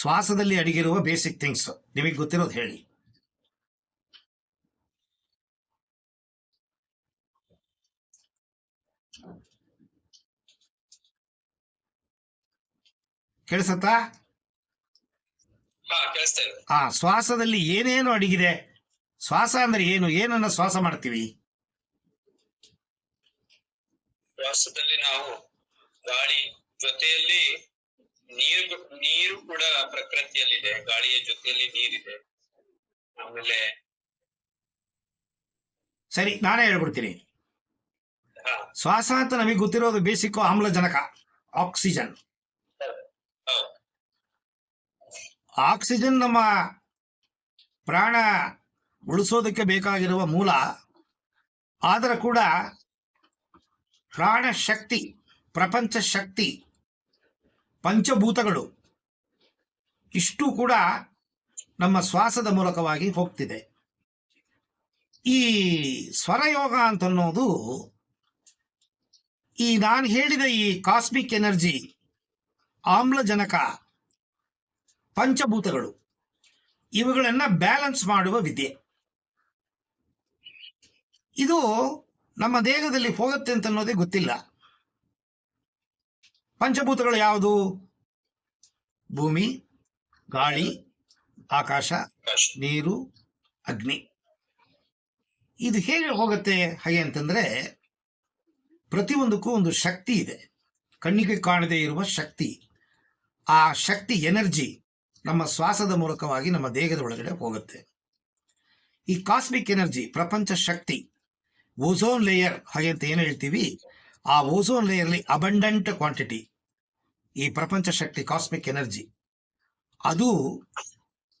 ಶ್ವಾಸದಲ್ಲಿ ಅಡಗಿರುವ basic things ನಿಮಗೆ ಗೊತ್ತಿರೋದು ಹೇಳಿ. ಕೇಳಿಸತ್ತಾ? ಹಾ ಆ ಶ್ವಾಸದಲ್ಲಿ ಏನೇನು ಅಡಗಿದೆ? ಶ್ವಾಸ ಅಂದ್ರೆ ಏನು? ಏನನ್ನ ಶ್ವಾಸ ಮಾಡ್ತೀವಿ? ಶ್ವಾಸದಲ್ಲಿ ನಾವು ಗಾಳಿ ಜೊತೆಯಲ್ಲಿ ನೀರು ನೀರು ಕೂಡ ಪ್ರಕೃತಿಯಲ್ಲಿದೆ ಗಾಳಿಯ ಜೊತೆಯಲ್ಲಿ ನೀರಿದೆ. ಆಮೇಲೆ ಸರಿ ನಾನೇ ಹೇಳ್ಬಿಡ್ತೀನಿ. ಶ್ವಾಸ ಅಂತ ನಮಗೆ ಗೊತ್ತಿರೋದು ಬೇಸಿಕ್ ಆಮ್ಲಜನಕ ಆಕ್ಸಿಜನ್. ಆಕ್ಸಿಜನ್ ನಮ್ಮ ಪ್ರಾಣ ಉಳಿಸೋದಕ್ಕೆ ಬೇಕಾಗಿರುವ ಮೂಲ ಆದರೂ ಕೂಡ ಪ್ರಾಣ ಶಕ್ತಿ ಪ್ರಪಂಚ ಶಕ್ತಿ ಪಂಚಭೂತಗಳು ಇಷ್ಟು ಕೂಡ ನಮ್ಮ ಶ್ವಾಸದ ಮೂಲಕವಾಗಿ ಹೋಗ್ತಿದೆ. ಈ ಸ್ವರಯೋಗ ಅಂತನ್ನೋದು ಈ ನಾನು ಹೇಳಿದ ಈ ಕಾಸ್ಮಿಕ್ ಎನರ್ಜಿ ಆಮ್ಲಜನಕ ಪಂಚಭೂತಗಳು ಇವುಗಳನ್ನು ಬ್ಯಾಲೆನ್ಸ್ ಮಾಡುವ ವಿದ್ಯೆ. ಇದು ನಮ್ಮ ದೇಹದಲ್ಲಿ ಹೋಗುತ್ತೆ ಅಂತ ಅನ್ನೋದೇ ಗೊತ್ತಿಲ್ಲ. ಪಂಚಭೂತಗಳು ಯಾವುದು? ಭೂಮಿ ಗಾಳಿ ಆಕಾಶ. ನೀರು ಅಗ್ನಿ. ಇದು ಹೇಗೆ ಹೋಗುತ್ತೆ? ಹಾಗೆ ಅಂತಂದ್ರೆ ಪ್ರತಿಯೊಂದಕ್ಕೂ ಒಂದು ಶಕ್ತಿ ಇದೆ. ಕಣ್ಣಿಗೆ ಕಾಣದೇ ಇರುವ ಶಕ್ತಿ. ಆ ಶಕ್ತಿ ಎನರ್ಜಿ ನಮ್ಮ ಶ್ವಾಸದ ಮೂಲಕವಾಗಿ ನಮ್ಮ ದೇಹದ ಒಳಗಡೆ ಹೋಗುತ್ತೆ. ಈ ಕಾಸ್ಮಿಕ್ ಎನರ್ಜಿ ಪ್ರಪಂಚ ಶಕ್ತಿ ಓಝೋನ್ ಲೇಯರ್ ಹಾಗೆ ಅಂತ ಏನು ಹೇಳ್ತೀವಿ? ಆ ಓಝೋನ್ ಲೇಯರ್ಲಿ ಅಬಂಡೆಂಟ್ ಕ್ವಾಂಟಿಟಿ ಈ ಪ್ರಪಂಚ ಶಕ್ತಿ ಕಾಸ್ಮಿಕ್ ಎನರ್ಜಿ ಅದು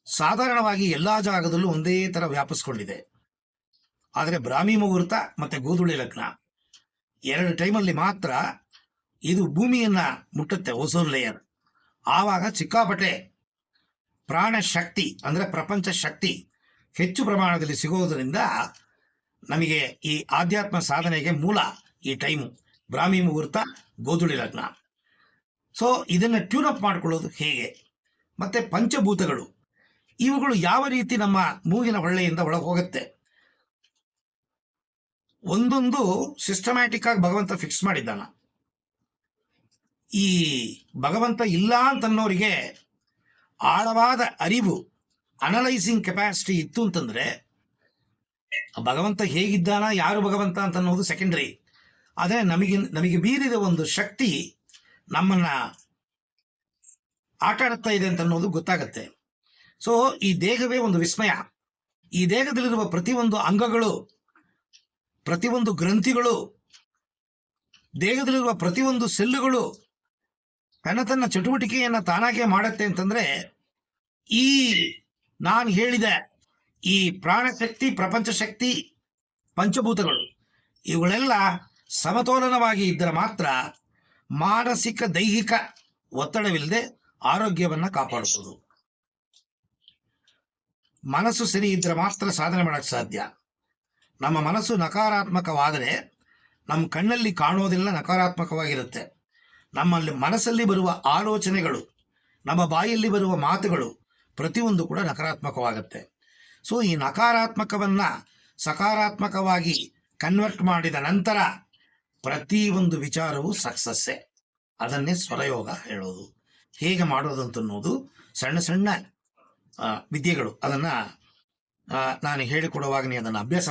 ಸಾಧಾರಣವಾಗಿ ಎಲ್ಲಾ ಜಾಗದಲ್ಲೂ ಒಂದೇ ತರ ವ್ಯಾಪಿಸ್ಕೊಂಡಿದೆ. ಆದರೆ ಬ್ರಾಹ್ಮಿ ಮುಹೂರ್ತ ಮತ್ತೆ ಗೋಧುಳಿ ಲಗ್ನ ಎರಡು ಟೈಮಲ್ಲಿ ಮಾತ್ರ ಇದು ಭೂಮಿಯನ್ನ ಮುಟ್ಟುತ್ತೆ ಓಸೋನ್ ಲೇಯರ್ ಆವಾಗ ಚಿಕ್ಕಾಪಟ್ಟೆ ಪ್ರಾಣ ಶಕ್ತಿ ಅಂದ್ರೆ ಪ್ರಪಂಚ ಶಕ್ತಿ ಹೆಚ್ಚು ಪ್ರಮಾಣದಲ್ಲಿ ಸಿಗೋದರಿಂದ ನಮಗೆ ಈ ಆಧ್ಯಾತ್ಮ ಸಾಧನೆಗೆ ಮೂಲ ಈ ಟೈಮು ಬ್ರಾಹ್ಮಿ ಮುಹೂರ್ತ, ಗೋಧುಳಿ ಲಗ್ನ. ಸೊ ಇದನ್ನು ಟ್ಯೂನ್ ಅಪ್ ಮಾಡ್ಕೊಳ್ಳೋದು ಹೇಗೆ? ಮತ್ತೆ ಪಂಚಭೂತಗಳು. ಇವುಗಳು ಯಾವ ರೀತಿ ನಮ್ಮ ಮೂಗಿನ ಹೊಳ್ಳೆಯಿಂದ ಒಳಗೆ ಹೋಗುತ್ತೆ ಒಂದೊಂದು ಸಿಸ್ಟಮ್ಯಾಟಿಕ್ ಆಗಿ ಭಗವಂತ ಫಿಕ್ಸ್ ಮಾಡಿದ್ದಾನ. ಈ ಭಗವಂತ ಇಲ್ಲ ಅಂತನ್ನೋರಿಗೆ ಆಳವಾದ ಅರಿವು ಅನಲೈಸಿಂಗ್ ಕೆಪಾಸಿಟಿ ಇತ್ತು ಅಂತಂದ್ರೆ, ಭಗವಂತ ಹೇಗಿದ್ದಾನ, ಯಾರು ಭಗವಂತ ಅಂತ ಅನ್ನೋದು ಸೆಕೆಂಡರಿ ಆದರೆ ನಮಗೆ ನಮಗೆ ಬೀರಿದ ಒಂದು ಶಕ್ತಿ ನಮ್ಮನ್ನ ಆಟಾಡ್ತಾ ಇದೆ ಅಂತ ಅನ್ನೋದು ಗೊತ್ತಾಗುತ್ತೆ. ಸೊ ಈ ದೇಹವೇ ಒಂದು ವಿಸ್ಮಯ. ಈ ದೇಹದಲ್ಲಿರುವ ಪ್ರತಿಯೊಂದು ಅಂಗಗಳು, ಪ್ರತಿಯೊಂದು ಗ್ರಂಥಿಗಳು, ದೇಹದಲ್ಲಿರುವ ಪ್ರತಿಯೊಂದು ಸೆಲ್ಲುಗಳು ತನ್ನ ತನ್ನ ಚಟುವಟಿಕೆಯನ್ನ ತಾನಾಗೆ ಮಾಡುತ್ತೆ ಅಂತಂದ್ರೆ, ಈ ನಾನು ಹೇಳಿದ ಈ ಪ್ರಾಣಶಕ್ತಿ ಪ್ರಪಂಚ ಶಕ್ತಿ ಪಂಚಭೂತಗಳು, ಇವುಗಳೆಲ್ಲ ಸಮತೋಲನವಾಗಿ ಇದ್ದರೆ ಮಾತ್ರ ಮಾನಸಿಕ ದೈಹಿಕ ಒತ್ತಡವಿಲ್ಲದೆ ಆರೋಗ್ಯವನ್ನು ಕಾಪಾಡಬಹುದು ಮನಸ್ಸು ಸರಿ ಇದ್ರೆ ಮಾತ್ರ ಸಾಧನೆ ಮಾಡಕ್ಕೆ ಸಾಧ್ಯ. ನಮ್ಮ ಮನಸ್ಸು ನಕಾರಾತ್ಮಕವಾದರೆ ನಮ್ಮ ಕಣ್ಣಲ್ಲಿ ಕಾಣೋದೆಲ್ಲ ನಕಾರಾತ್ಮಕವಾಗಿರುತ್ತೆ. ನಮ್ಮಲ್ಲಿ ಮನಸ್ಸಲ್ಲಿ ಬರುವ ಆಲೋಚನೆಗಳು, ನಮ್ಮ ಬಾಯಲ್ಲಿ ಬರುವ ಮಾತುಗಳು ಪ್ರತಿಯೊಂದು ಕೂಡ ನಕಾರಾತ್ಮಕವಾಗುತ್ತೆ. ಸೊ ಈ ನಕಾರಾತ್ಮಕವನ್ನು ಸಕಾರಾತ್ಮಕವಾಗಿ ಕನ್ವರ್ಟ್ ಮಾಡಿದ ನಂತರ ಪ್ರತಿಯೊಂದು ವಿಚಾರವು ಸಕ್ಸಸ್ಸೇ. ಅದನ್ನೇ ಸ್ವರಯೋಗ ಹೇಳೋದು. ಹೇಗೆ ಮಾಡೋದು ಅಂತ ಅನ್ನೋದು ಸಣ್ಣ ಸಣ್ಣ ವಿದ್ಯೆಗಳು. ಅದನ್ನ ನಾನು ಹೇಳಿಕೊಡುವಾಗ ನೀ ಅದನ್ನು ಅಭ್ಯಾಸ